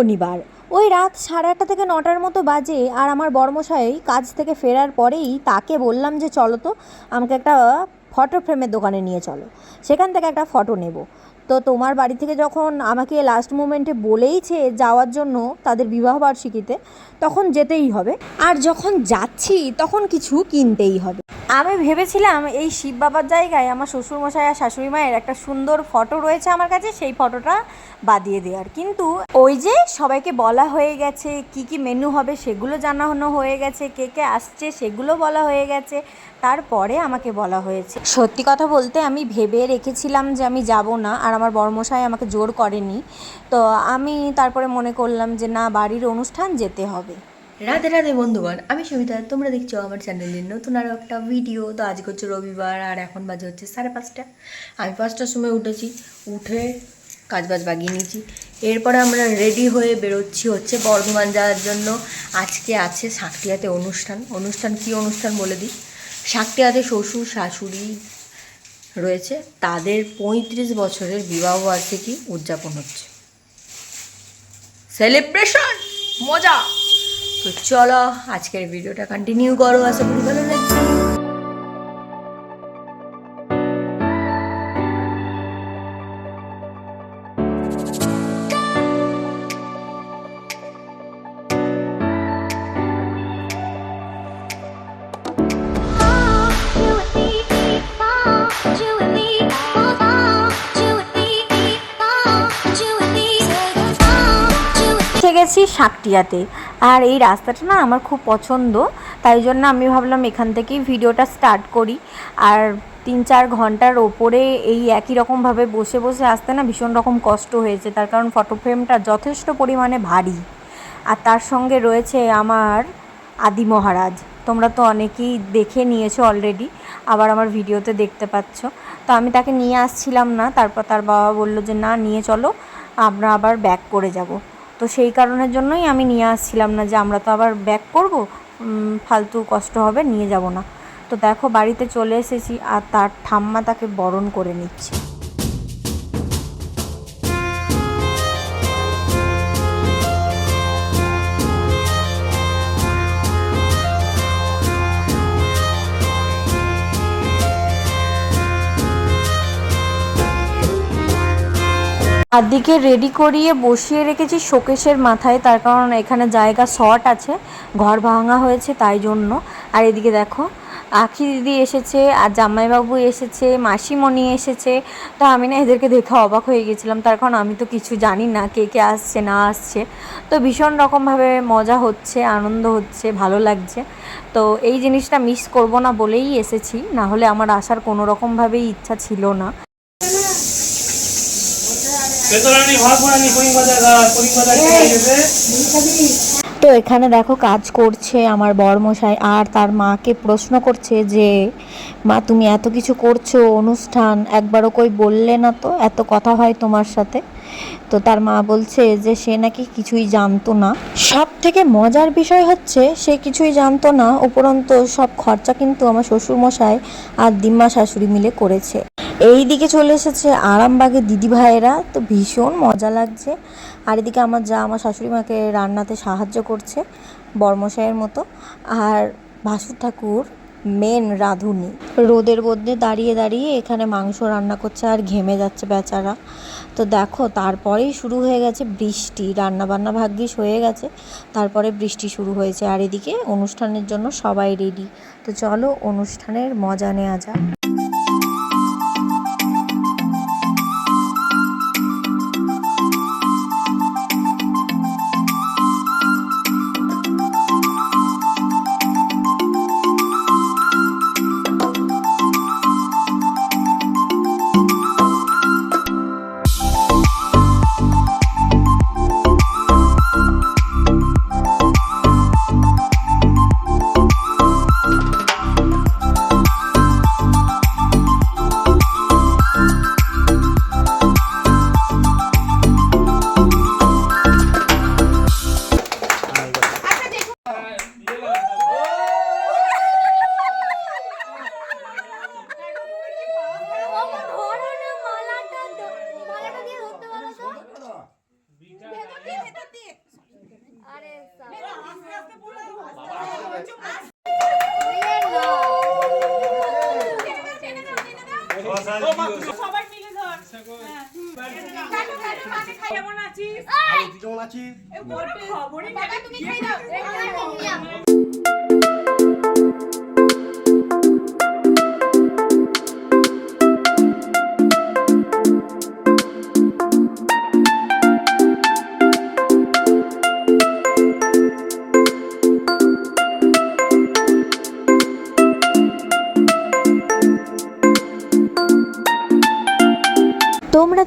শনিবার। ওই রাত সাড়ে আটটা থেকে নটার মতো বাজে আর আমার বর্মশাই কাজ থেকে ফেরার পরেই তাকে বললাম যে, চলো তো, আমাকে একটা ফটো ফ্রেমের দোকানে নিয়ে চলো। সেখান থেকে একটা ফটো নেব। তো তোমার বাড়ি থেকে যখন আমাকে লাস্ট মোমেন্টে বলেইছে যাওয়ার জন্য তাদের বিবাহবার্ষিকীতে তখন যেতেই হবে। আর যখন যাচ্ছি, তখন কিছু কিনতেই হবে। আমি ভেবেছিলাম এই শিব বাবার জায়গায় আমার শ্বশুরমশাই আর শাশুড়ি মায়ের একটা সুন্দর ফটো রয়েছে আমার কাছে, সেই ফটোটা বাদিয়ে দেওয়ার। কিন্তু ওই যে সবাইকে বলা হয়ে গেছে, কি কি মেনু হবে সেগুলো জানানো হয়ে গেছে, কে কে আসছে সেগুলো বলা হয়ে গেছে। তারপরে আমাকে বলা হয়েছে। সত্যি কথা বলতে আমি ভেবে রেখেছিলাম যে আমি যাব না, আর আমার বর্মশাই আমাকে জোর করেনি। তো আমি তারপরে মনে করলাম যে না, বাড়ির অনুষ্ঠান যেতে হবে। রাধে রাধে বন্ধুগণ, আমি সমিতা তোমরা দেখছ আমার চ্যানেলের নতুন আরও একটা ভিডিও তো আজকে হচ্ছে রবিবার, আর এখন বাজে হচ্ছে সাড়ে পাঁচটা। আমি পাঁচটার সময় উঠেছি, উঠে কাজবাজ বাগিয়ে নিয়েছি। এরপরে আমরা রেডি হয়ে বেরোচ্ছি হচ্ছে বর্ধমান যাওয়ার জন্য। আজকে আছে সাকটিয়াতে অনুষ্ঠান। অনুষ্ঠান কি অনুষ্ঠান বলে দিই? সাকটিয়াতে শ্বশুর, শাশুড়ি রয়েছে। তাদের পঁয়ত্রিশ বছরের বিবাহ বার্ষিকী উদযাপন হচ্ছে। সেলিব্রেশন মজা! তো চলো আজকের ভিডিওটা কন্টিনিউ করো। আশা করি ভালো লাগছে। এসে গেছি শাকটিয়াতে আর এই রাস্তাটা না আমার খুব পছন্দ, তাই জন্য আমি ভাবলাম এখান থেকেই ভিডিওটা স্টার্ট করি। আর তিন চার ঘণ্টার ওপরে এই একই রকমভাবে বসে বসে আসতে না ভীষণ রকম কষ্ট হয়েছে, তার কারণ ফটো ফ্রেমটা যথেষ্ট পরিমাণে ভারী। আর তার সঙ্গে রয়েছে আমার আদি মহারাজ। তোমরা তো অনেকেই দেখে নিয়েছো অলরেডি আবার আমার ভিডিওতে দেখতে পাচ্ছ। তো আমি তাকে নিয়ে আসছিলাম না, তারপর তার বাবা বলল যে, না, নিয়ে চলো, আমরা আবার ব্যাক করে যাব। তো সেই কারণের জন্যই আমি নিয়ে আসছিলাম না যে আমরা তো আবার ব্যাক করব। ফালতু কষ্ট হবে, নিয়ে যাব না। তো দেখো, বাড়িতে চলে এসেছি আর তার ঠাম্মা তাকে বরণ করে নিচ্ছে। চারদিকে রেডি করিয়ে বসিয়ে রেখেছি শোকেশের মাথায়। তার কারণ এখানে জায়গা শর্ট আছে, ঘর ভাঙা হয়েছে তাই জন্য। আর এদিকে দেখো, আখি দিদি এসেছে, আর জামাইবাবু এসেছে, মাসিমণি এসেছে। তো আমি না এদেরকে দেখে অবাক হয়ে গেছিলাম। তার কারণ আমি তো কিছু জানি না কে কে আসছে, না আসছে। তো ভীষণ রকমভাবে মজা হচ্ছে, আনন্দ হচ্ছে, ভালো লাগছে। তো এই জিনিসটা মিস করব না বলেই এসেছি। না হলে আমার আসার কোনো রকমভাবেই ইচ্ছা ছিল না। গেছে তো এখানে দেখো কাজ করছে আমার বরমশাই আর তার মাকে প্রশ্ন করছে যে মা তুমি এত কিছু করছ অনুষ্ঠান একবারও কই বললে না তো? এত কথা হয় তোমার সাথে? তো তার মা বলছে যে সে নাকি কিছুই জানতো না। সব থেকে মজার বিষয় হচ্ছে সে কিছুই জানতো না উপরন্ত সব খরচা কিন্তু আমার শ্বশুরমশাই আর দিম্মা শাশুড়ি মিলে করেছে। এই দিকে চলে এসেছে আরামবাগের দিদি ভাইয়েরা। তো ভীষণ মজা লাগছে। আর এদিকে আমার যা, আমার শাশুড়ি মাকে রান্নাতে সাহায্য করছে বর্মশাইয়ের মতো। আর ভাসুর ঠাকুর মেন রাঁধুনি। রোদের মধ্যে দাঁড়িয়ে দাঁড়িয়ে এখানে মাংস রান্না করছে আর ঘেমে যাচ্ছে বেচারা। তো দেখো, তারপরেই শুরু হয়ে গেছে বৃষ্টি। রান্না বান্না ভাগ্যিস হয়ে গেছে। তারপরে বৃষ্টি শুরু হয়েছে। আর এদিকে অনুষ্ঠানের জন্য সবাই রেডি তো চলো অনুষ্ঠানের মজা নেওয়া যাক। কেমন আছিস কেমন আছিস খবরে খাই দাও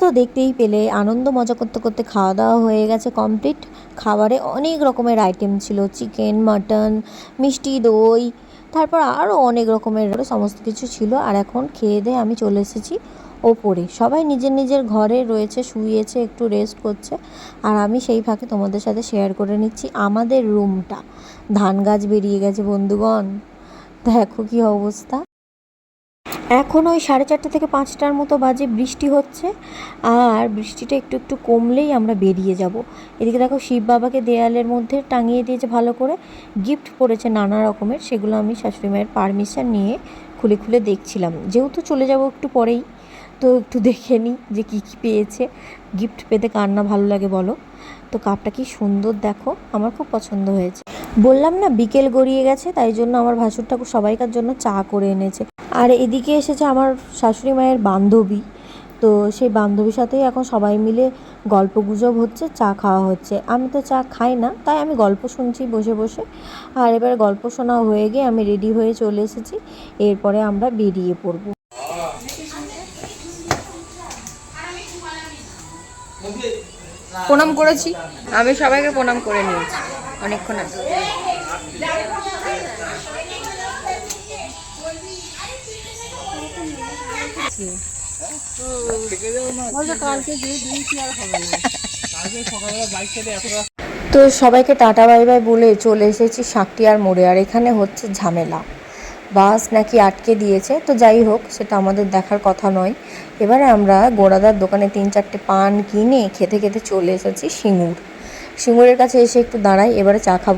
তো দেখতেই পেলে, আনন্দ মজা করতে করতে খাওয়া দাওয়া হয়ে গেছে কমপ্লিট খাবারে অনেক রকমের আইটেম ছিল চিকেন মাটন মিষ্টি, দই, তারপর আরও অনেক রকমের সমস্ত কিছু ছিল। আর এখন খেয়ে দিয়ে আমি চলে এসেছি ওপরে। সবাই নিজের নিজের ঘরে রয়েছে, শুয়েছে, একটু রেস্ট করছে। আর আমি সেই ফাঁকে তোমাদের সাথে শেয়ার করে নিচ্ছি আমাদের রুমটা ধান গাছ বেরিয়ে গেছে বন্ধুগণ। দেখো কি অবস্থা। এখন ওই সাড়ে চারটে থেকে পাঁচটার মতো বাজে বৃষ্টি হচ্ছে, আর বৃষ্টিটা একটু একটু কমলেই আমরা বেরিয়ে যাব। এদিকে দেখো শিব বাবাকে দেয়ালের মধ্যে টাঙিয়ে দিয়েছে ভালো করে, গিফট পড়েছে নানা রকমের, সেগুলো আমি শাশুড়ি মায়ের পারমিশন নিয়ে খুলে খুলে দেখছিলাম। যেহেতু চলে যাব একটু পরেই, তো একটু দেখে নিই যে কী কী পেয়েছে। গিফট পেতে কার না ভালো লাগে বলো? তো কাপটা কি সুন্দর দেখো, আমার খুব পছন্দ হয়েছে। বললাম না বিকেল গড়িয়ে গেছে, তাই জন্য আমার ভাসুর ঠাকুর সবাইকার জন্য চা করে এনেছে। আর এদিকে এসেছে আমার শাশুড়ি মায়ের বান্ধবী। তো সেই বান্ধবীর সাথেই এখন সবাই মিলে গল্প গুজব হচ্ছে, চা খাওয়া হচ্ছে। আমি তো চা খাই না, তাই আমি গল্প শুনছি বসে বসে। আর এবার গল্প শোনা হয়ে গিয়ে আমি রেডি হয়ে চলে এসেছি। এরপরে আমরা বেরিয়ে পড়ব। প্রণাম করেছি। আমি সবাইকে প্রণাম করে নিয়েছি। অনেকক্ষণ তো সবাইকে টাটা, বাই বাই বলে চলে এসেছি শাকটিয়ার মোড়ে। আর এখানে হচ্ছে ঝামেলা। বাস নাকি আটকে দিয়েছে। তো যাই হোক, সেটা আমাদের দেখার কথা নয়। এবারে আমরা গোড়াদার দোকানে তিন চারটে পান কিনে খেতে খেতে চলে এসেছি সিঙ্গুর। সিঙ্গুরের কাছে এসে একটু দাঁড়াই, এবারে চা খাব।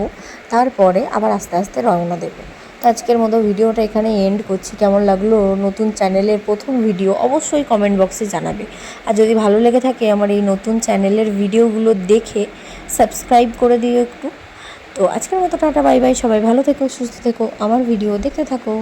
তারপরে আবার আস্তে আস্তে রওনা দেবো। তো আজকের মতো ভিডিওটা এখানে এন্ড করছি। কেমন লাগল নতুন চ্যানেলের প্রথম ভিডিও অবশ্যই কমেন্ট বক্সে জানাবে। আর যদি ভালো লেগে থাকে আমার এই নতুন চ্যানেলের ভিডিওগুলো দেখে সাবস্ক্রাইব করে দিও একটু। তো আজকের মতো টাটা বাই বাই সবাই ভালো থেকো, সুস্থ থেকো। আমার ভিডিও দেখতে থাকো।